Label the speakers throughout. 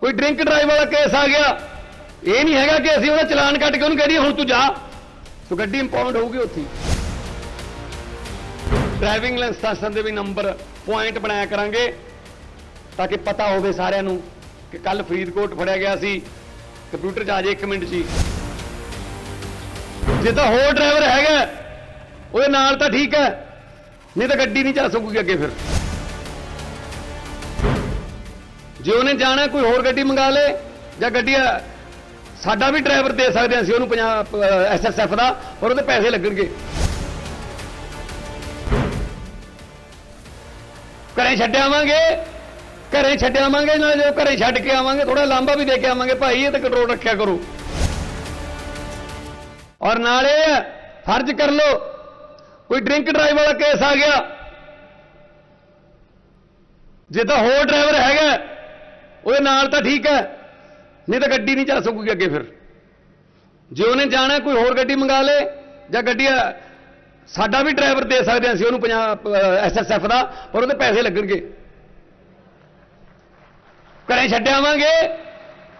Speaker 1: ਕੋਈ drink drive ਵਾਲਾ case ਆ ਗਿਆ। ਇਹ ਨਹੀਂ ਹੈਗਾ ਕਿ ਅਸੀਂ ਉਹਦਾ ਚਲਾਨ ਕੱਟ ਕੇ ਉਹਨੂੰ ਕਹਿ ਦਈਏ, ਹੁਣ ਤੂੰ ਜਾ। ਸੋ ਗੱਡੀ ਇੰਪਾਊਂਡ ਹੋਊਗੀ ਉੱਥੇ। ਡਰਾਈਵਿੰਗ ਲਾਇਸੈਂਸ ਦੇ ਵੀ ਨੰਬਰ ਪੁਆਇੰਟ ਬਣਾਇਆ ਕਰਾਂਗੇ, ਤਾਂ ਕਿ ਪਤਾ ਹੋਵੇ ਸਾਰਿਆਂ ਨੂੰ ਕਿ ਕੱਲ ਫਰੀਦਕੋਟ ਫੜਿਆ ਗਿਆ ਸੀ। ਕੰਪਿਊਟਰ 'ਚ ਆ ਜੇ 1 ਮਿੰਟ 'ਚ ਜੇ ਤਾਂ ਹੋਰ ਡਰਾਈਵਰ ਹੈਗਾ, ਉਹਦੇ ਨਾਲ ਤਾਂ ਠੀਕ ਹੈ, ਨਹੀਂ ਤਾਂ ਗੱਡੀ ਨਹੀਂ ਚੱਲ ਸਕੂਗੀ ਅੱਗੇ ਫਿਰ। ਜੇ ਉਹਨੇ ਜਾਣਾ, ਕੋਈ ਹੋਰ ਗੱਡੀ ਮੰਗਾ ਲੇ, ਜਾਂ ਗੱਡੀ ਸਾਡਾ ਵੀ ਡਰਾਈਵਰ ਦੇ ਸਕਦੇ ਹਾਂ ਅਸੀਂ, ਉਹਨੂੰ 50 ਐਸਐਸਐਫ ਦਾ ਔਰ ਉਹਦੇ ਪੈਸੇ ਲੱਗਣਗੇ। ਘਰੇ ਛੱਡ ਆਵਾਂਗੇ, ਘਰੇ ਛੱਡ ਆਵਾਂਗੇ, ਨਾਲ ਜੋ ਘਰੇ ਛੱਡ ਕੇ ਆਵਾਂਗੇ ਥੋੜਾ ਲਾਂਬਾ ਵੀ ਦੇ ਕੇ ਆਵਾਂਗੇ, ਭਾਈ, ਇਹ ਤਾਂ ਕੰਟਰੋਲ ਰੱਖਿਆ ਕਰੋ। ਔਰ ਨਾਲੇ ਫਰਜ਼ ਕਰ ਲੋ ਕੋਈ ਡਰਿੰਕ ਡਰਾਈਵ ਵਾਲਾ ਕੇਸ ਆ ਗਿਆ। ਜੇ ਤਾਂ ਹੋਰ ਡਰਾਈਵਰ ਹੈਗਾ ਉਹਦੇ ਨਾਲ ਤਾਂ ਠੀਕ ਹੈ। ਨਹੀਂ ਤਾਂ ਗੱਡੀ ਨਹੀਂ ਚੱਲ ਸਕੂਗੀ ਅੱਗੇ ਫਿਰ। ਜੇ ਉਹਨੇ ਜਾਣਾ, ਕੋਈ ਹੋਰ ਗੱਡੀ ਮੰਗਾ ਲੇ, ਜਾਂ ਗੱਡੀ ਸਾਡਾ ਵੀ ਡਰਾਈਵਰ ਦੇ ਸਕਦੇ ਹਾਂ ਅਸੀਂ ਉਹਨੂੰ 50 ਐਸਐਸਐਫ ਦਾ, ਪਰ ਉਹਦੇ ਪੈਸੇ ਲੱਗਣਗੇ। ਘਰੇ ਛੱਡ ਆਵਾਂਗੇ,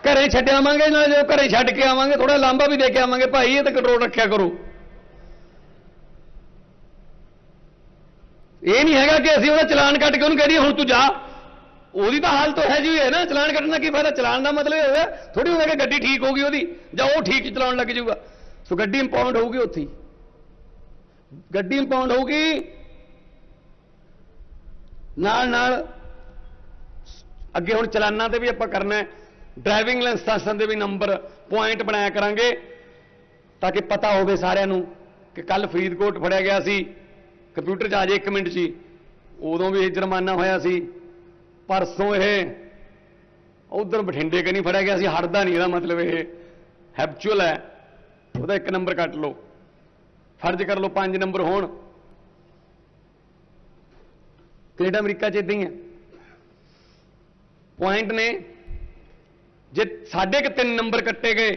Speaker 1: ਘਰੇ ਛੱਡ ਆਵਾਂਗੇ, ਨਾਲ ਜੋ ਘਰੇ ਛੱਡ ਕੇ ਆਵਾਂਗੇ ਥੋੜਾ ਲਾਂਬਾ ਵੀ ਦੇ ਕੇ ਆਵਾਂਗੇ, ਭਾਈ, ਇਹ ਤਾਂ ਕੰਟਰੋਲ ਰੱਖਿਆ ਕਰੋ। ਇਹ ਨਹੀਂ ਹੈਗਾ ਕਿ ਅਸੀਂ ਉਹਦਾ ਚਲਾਨ ਕੱਟ ਕੇ ਉਹਨੂੰ ਕਹਿ ਦਈਏ, ਹੁਣ ਤੂੰ ਜਾ। ਉਹਦੀ ਤਾਂ ਹਾਲਤ ਹੈ ਜੀ ਹੈ ਨਾ, ਚਲਾਨ ਕੱਟਣ ਦਾ ਕੀ ਫਾਇਦਾ? ਚਲਾਨ ਦਾ ਮਤਲਬ ਇਹ ਹੋਇਆ ਥੋੜੀ ਹੋਇਆ ਕਿ ਗੱਡੀ ਠੀਕ ਹੋ ਗਈ ਉਹਦੀ, ਜਾਂ ਉਹ ਠੀਕ ਚਲਾਉਣ ਲੱਗ ਜਾਊਗਾ। ਸੋ ਗੱਡੀ ਇੰਪਾਊਂਡ ਹੋਊਗੀ ਉੱਥੇ ਹੀ। ਗੱਡੀ ਇੰਪਾਊਂਡ ਹੋਊਗੀ ਨਾਲ ਨਾਲ ਅੱਗੇ ਹੁਣ ਚਲਾਨਾਂ ਤੇ ਵੀ ਆਪਾਂ ਕਰਨਾ ਹੈ। ਡਰਾਈਵਿੰਗ ਲਾਇਸੈਂਸਾਂ ਦੇ ਵੀ ਨੰਬਰ ਪੁਆਇੰਟ ਬਣਾਇਆ ਕਰਾਂਗੇ, ਤਾਂ ਕਿ ਪਤਾ ਹੋਵੇ ਸਾਰਿਆਂ ਨੂੰ ਕਿ ਕੱਲ ਫਰੀਦਕੋਟ ਫੜਿਆ ਗਿਆ ਸੀ। ਕੰਪਿਊਟਰ 'ਚ ਆ ਜੇ 1 ਮਿੰਟ 'ਚ ਹੀ। ਉਦੋਂ ਵੀ ਇਹ ਜੁਰਮਾਨਾ ਹੋਇਆ ਸੀ। ਪਰਸੋਂ ਇਹ ਉਧਰ ਬਠਿੰਡੇ ਕਨੀ ਫੜਿਆ ਗਿਆ ਸੀ ਹਟਦਾ ਨਹੀਂ ਇਹਦਾ ਮਤਲਬ ਇਹ ਹੈਬਚੁਅਲ ਹੈ ਉਹਦਾ ਇੱਕ ਨੰਬਰ ਕੱਟ ਲਓ ਫਰਜ਼ ਕਰ ਲਓ ਪੰਜ ਨੰਬਰ ਹੋਣ ਕੈਨੇਡਾ ਅਮਰੀਕਾ 'ਚ ਇਦਾਂ ਹੀ ਹੈ ਪੁਆਇੰਟ ਨੇ ਜੇ ਸਾਢੇ ਕੁ ਤਿੰਨ ਨੰਬਰ ਕੱਟੇ ਗਏ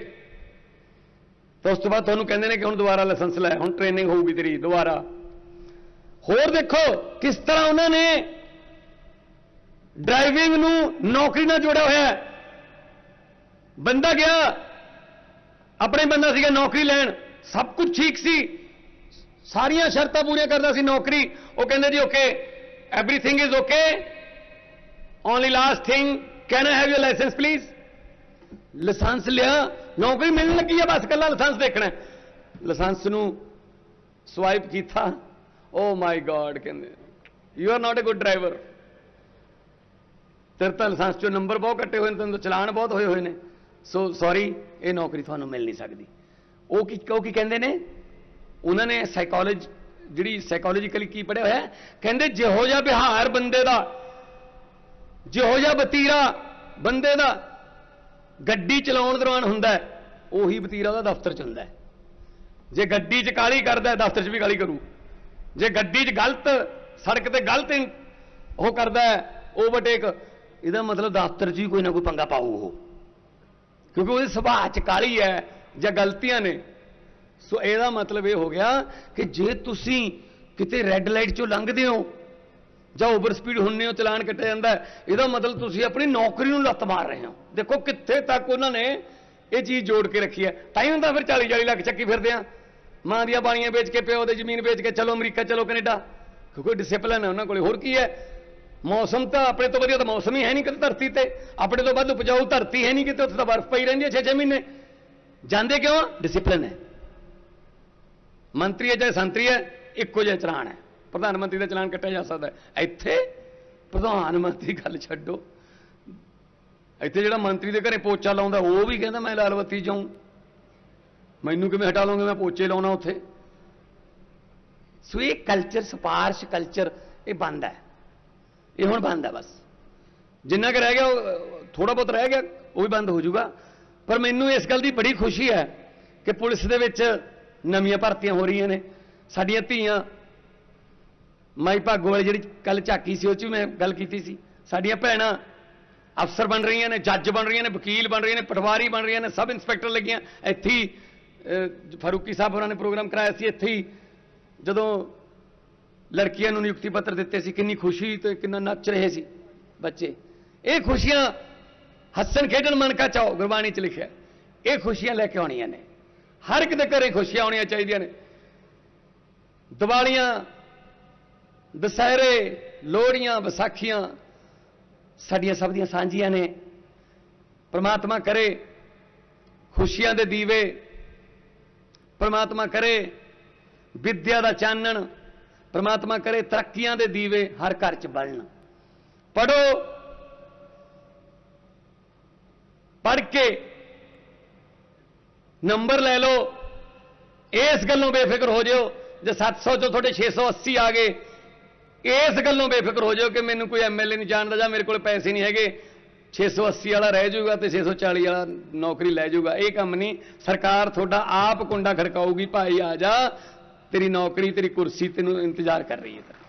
Speaker 1: ਤਾਂ ਉਸ ਤੋਂ ਬਾਅਦ ਤੁਹਾਨੂੰ ਕਹਿੰਦੇ ਨੇ ਕਿ ਹੁਣ ਦੁਬਾਰਾ ਲਾਇਸੈਂਸ ਲੈ ਹੁਣ ਟ੍ਰੇਨਿੰਗ ਹੋਊਗੀ ਤੇਰੀ ਦੁਬਾਰਾ ਹੋਰ ਦੇਖੋ ਕਿਸ ਤਰ੍ਹਾਂ ਉਹਨਾਂ ਨੇ ਡਰਾਈਵਿੰਗ ਨੂੰ ਨੌਕਰੀ ਨਾਲ ਜੋੜਿਆ ਹੋਇਆ ਹੈ। ਬੰਦਾ ਗਿਆ, ਆਪਣੇ ਬੰਦਾ ਸੀਗਾ ਨੌਕਰੀ ਲੈਣ, ਸਭ ਕੁਝ ਠੀਕ ਸੀ। ਸਾਰੀਆਂ ਸ਼ਰਤਾਂ ਪੂਰੀਆਂ ਕਰਦਾ ਸੀ ਨੌਕਰੀ। ਉਹ ਕਹਿੰਦੇ ਜੀ okay everything is okay only last thing can I have your license please license ਲਿਆ, ਨੌਕਰੀ ਮਿਲਣ ਲੱਗੀ ਆ, ਬਸ ਕੱਲਾ ਲਾਇਸੈਂਸ ਦੇਖਣਾ ਲਾਇਸੈਂਸ ਨੂੰ ਸਵਾਈਪ ਕੀਤਾ। ਓ ਮਾਈ ਗॉड ਕਹਿੰਦੇ you are not a good driver ਤੇਰੇ ਤਾਂ ਲਾਇਸੈਂਸ ਚੋਂ ਨੰਬਰ ਬਹੁਤ ਕੱਟੇ ਹੋਏ ਨੇ ਤੈਨੂੰ ਚਲਾਨ ਬਹੁਤ ਹੋਏ ਹੋਏ ਨੇ। ਸੋ ਸੌਰੀ ਇਹ ਨੌਕਰੀ ਤੁਹਾਨੂੰ ਮਿਲ ਨਹੀਂ ਸਕਦੀ। ਉਹ ਕੀ ਉਹ ਕੀ ਕਹਿੰਦੇ ਨੇ? ਉਹਨਾਂ ਨੇ ਸਾਈਕੋਲੋਜੀ ਜਿਹੜੀ ਸਾਈਕੋਲੋਜੀਕਲੀ ਕੀ ਪੜਿਆ ਹੋਇਆ ਕਹਿੰਦੇ, ਜਿਹੋ ਜਿਹਾ ਵਿਹਾਰ ਬੰਦੇ ਦਾ, ਜਿਹੋ ਜਿਹਾ ਬਤੀਰਾ ਬੰਦੇ ਦਾ ਗੱਡੀ ਚਲਾਉਣ ਦੌਰਾਨ ਹੁੰਦਾ ਉਹੀ ਬਤੀਰਾ ਉਹਦਾ ਦਫ਼ਤਰ ਚ ਹੁੰਦਾ ਜੇ ਗੱਡੀ 'ਚ ਕਾਲੀ ਕਰਦਾ ਦਫ਼ਤਰ 'ਚ ਵੀ ਕਾਲੀ ਕਰੂ। ਜੇ ਗੱਡੀ 'ਚ ਗਲਤ, ਸੜਕ ਤੇ ਗਲਤ ਉਹ ਕਰਦਾ ਓਵਰਟੇਕ ਇਹਦਾ ਮਤਲਬ ਦਫ਼ਤਰ 'ਚ ਹੀ ਕੋਈ ਨਾ ਕੋਈ ਪੰਗਾ ਪਾਊ ਉਹ। ਕਿਉਂਕਿ ਉਹਦੇ ਸੁਭਾਅ 'ਚ ਕਾਲੀ ਹੈ ਜਾਂ ਗਲਤੀਆਂ ਨੇ। ਸੋ ਇਹਦਾ ਮਤਲਬ ਇਹ ਹੋ ਗਿਆ ਕਿ ਜੇ ਤੁਸੀਂ ਕਿਤੇ ਰੈੱਡ ਲਾਈਟ 'ਚੋਂ ਲੰਘਦੇ ਹੋ ਜਾਂ ਓਵਰ ਸਪੀਡ ਹੁੰਨੇ ਹੋ, ਚਲਾਨ ਕੱਟਿਆ ਜਾਂਦਾ ਇਹਦਾ ਮਤਲਬ ਤੁਸੀਂ ਆਪਣੀ ਨੌਕਰੀ ਨੂੰ ਲੱਤ ਮਾਰ ਰਹੇ ਹੋ। ਦੇਖੋ ਕਿੱਥੇ ਤੱਕ ਉਹਨਾਂ ਨੇ ਇਹ ਚੀਜ਼ ਜੋੜ ਕੇ ਰੱਖੀ ਹੈ। ਤਾਂ ਹੀ ਹੁੰਦਾ ਫਿਰ 40 40 ਲੱਖ ਚੱਕੀ ਫਿਰਦੇ ਆ। ਮਾਂ ਦੀਆਂ ਬਾਣੀਆਂ ਵੇਚ ਕੇ, ਪਿਓ ਦੇ ਜ਼ਮੀਨ ਵੇਚ ਕੇ, ਚਲੋ ਅਮਰੀਕਾ, ਚਲੋ ਕੈਨੇਡਾ। ਕਿਉਂਕਿ ਡਿਸਪਲਿਨ ਹੈ ਉਹਨਾਂ ਕੋਲੇ। ਹੋਰ ਕੀ ਹੈ? ਮੌਸਮ ਤਾਂ ਆਪਣੇ ਤੋਂ ਵਧੀਆ ਤਾਂ ਮੌਸਮ ਹੀ ਹੈ ਨਹੀਂ ਕਿਤੇ ਧਰਤੀ ਤੇ। ਆਪਣੇ ਤੋਂ ਵੱਧ ਉਪਜਾਊ ਧਰਤੀ ਹੈ ਨਹੀਂ ਕਿਤੇ, ਉੱਥੇ ਤਾਂ ਬਰਫ਼ ਪਈ ਰਹਿੰਦੀ ਹੈ 6-6 ਮਹੀਨੇ। ਜਾਂਦੇ ਕਿਉਂ? ਡਿਸਪਲਿਨ ਹੈ। ਮੰਤਰੀ ਹੈ ਚਾਹੇ ਸੰਤਰੀ ਹੈ, ਇੱਕੋ ਜਿਹਾ ਚਲਾਨ ਹੈ। ਪ੍ਰਧਾਨ ਮੰਤਰੀ ਦਾ ਚਲਾਨ ਕੱਟਿਆ ਜਾ ਸਕਦਾ ਹੈ। ਇੱਥੇ ਪ੍ਰਧਾਨ ਮੰਤਰੀ ਗੱਲ ਛੱਡੋ। ਇੱਥੇ ਜਿਹੜਾ ਮੰਤਰੀ ਦੇ ਘਰੇ ਪੋਚਾ ਲਾਉਂਦਾ, ਉਹ ਵੀ ਕਹਿੰਦਾ ਮੈਂ ਲਾਲਵਤੀ ਬੱਤੀ ਜਾਉਂ ਮੈਨੂੰ ਕਿਵੇਂ ਹਟਾ ਲਓਗੇ? ਮੈਂ ਪੋਚੇ ਲਾਉਣਾ ਉੱਥੇ। ਸੋ ਇਹ ਕਲਚਰ ਸਪਾਰਸ਼ ਕਲਚਰ ਇਹ ਬੰਦ ਹੈ। ਇਹ ਹੁਣ ਬੰਦ ਹੈ ਬਸ। ਜਿੰਨਾ ਕੁ ਰਹਿ ਗਿਆ ਉਹ ਥੋੜਾ ਬਹੁਤ ਰਹਿ ਗਿਆ ਉਹ ਵੀ ਬੰਦ ਹੋ ਜਾਊਗਾ। ਪਰ ਮੈਨੂੰ ਇਸ ਗੱਲ ਦੀ ਬੜੀ ਖੁਸ਼ੀ ਹੈ ਕਿ ਪੁਲਿਸ ਦੇ ਵਿੱਚ ਨਵੀਆਂ ਭਰਤੀਆਂ ਹੋ ਰਹੀਆਂ ਨੇ। ਸਾਡੀਆਂ ਧੀਆਂ ਮਾਈ ਭਾਗੋ ਵਾਲੀ ਜਿਹੜੀ ਕੱਲ ਝਾਕੀ ਸੀ ਉਹ 'ਚ ਵੀ ਮੈਂ ਗੱਲ ਕੀਤੀ ਸੀ। ਸਾਡੀਆਂ ਭੈਣਾਂ ਅਫਸਰ ਬਣ ਰਹੀਆਂ ਨੇ ਜੱਜ ਬਣ ਰਹੀਆਂ ਨੇ ਵਕੀਲ ਬਣ ਰਹੀਆਂ ਨੇ ਪਟਵਾਰੀ ਬਣ ਰਹੀਆਂ ਨੇ ਸਬ ਇੰਸਪੈਕਟਰ ਲੱਗੀਆਂ। ਇੱਥੇ ਹੀ ਅਹ, ਫਾਰੂਕੀ ਸਾਹਿਬ ਹੋਰਾਂ ਨੇ ਪ੍ਰੋਗਰਾਮ ਕਰਾਇਆ ਸੀ। ਇੱਥੇ ਹੀ ਜਦੋਂ ਲੜਕੀਆਂ ਨੂੰ ਨਿਯੁਕਤੀ ਪੱਤਰ ਦਿੱਤੇ ਸੀ, ਕਿੰਨੀ ਖੁਸ਼ੀ ਤੇ ਕਿੰਨਾ ਨੱਚ ਰਹੇ ਸੀ ਬੱਚੇ। ਇਹ ਖੁਸ਼ੀਆਂ ਹੱਸਣ ਖੇਡਣ ਮਨ ਕਾ ਚਾਓ ਗੁਰਬਾਣੀ ਚ ਲਿਖਿਆ। ਇਹ ਖੁਸ਼ੀਆਂ ਲੈ ਕੇ ਆਉਣੀਆਂ ਨੇ। ਹਰ ਇੱਕ ਦੇ ਘਰੇ ਖੁਸ਼ੀਆਂ ਆਉਣੀਆਂ ਚਾਹੀਦੀਆਂ ਨੇ। ਦੀਵਾਲੀਆਂ, ਦਸਹਿਰੇ, ਲੋਹੜੀਆਂ, ਵਿਸਾਖੀਆਂ ਸਾਡੀਆਂ ਸਭ ਦੀਆਂ ਸਾਂਝੀਆਂ ਨੇ। ਪ੍ਰਮਾਤਮਾ ਕਰੇ ਖੁਸ਼ੀਆਂ ਦੇ ਦੀਵੇ, ਪ੍ਰਮਾਤਮਾ ਕਰੇ ਵਿਦਿਆ ਦਾ ਚਾਨਣ ਪ੍ਰਮਾਤਮਾ ਕਰੇ ਤਰੱਕੀਆਂ ਦੇ ਦੀਵੇ ਹਰ ਘਰ 'ਚ ਬਲਣ। ਪੜੋ। ਪੜ ਕੇ ਨੰਬਰ ਲੈ ਲਓ। ਇਸ ਗੱਲੋਂ ਬੇਫਿਕਰ ਹੋ ਜਿਓ। ਜੇ 700 ਚੋਂ ਤੁਹਾਡੇ 680 ਆ ਗਏ, ਇਸ ਗੱਲੋਂ ਬੇਫਿਕਰ ਹੋ ਜਿਓ ਕਿ ਮੈਨੂੰ ਕੋਈ ਐਮਐਲਏ ਨਹੀਂ ਜਾਣਦਾ ਜਾਂ ਮੇਰੇ ਕੋਲ ਪੈਸੇ ਨਹੀਂ ਹੈਗੇ। 680 ਵਾਲਾ ਰਹਿ ਜਾਊਗਾ ਤੇ 640 ਵਾਲਾ ਨੌਕਰੀ ਲੈ ਜਾਊਗਾ। ਇਹ ਕੰਮ ਨਹੀਂ। ਸਰਕਾਰ ਤੁਹਾਡਾ ਆਪ ਕੁੰਡਾ ਖੜਕਾਊਗੀ, ਭਾਈ ਆ ਜਾ ਤੇਰੀ ਨੌਕਰੀ ਤੇਰੀ ਕੁਰਸੀ ਤੈਨੂੰ ਇੰਤਜ਼ਾਰ ਕਰ ਰਹੀ ਹੈ।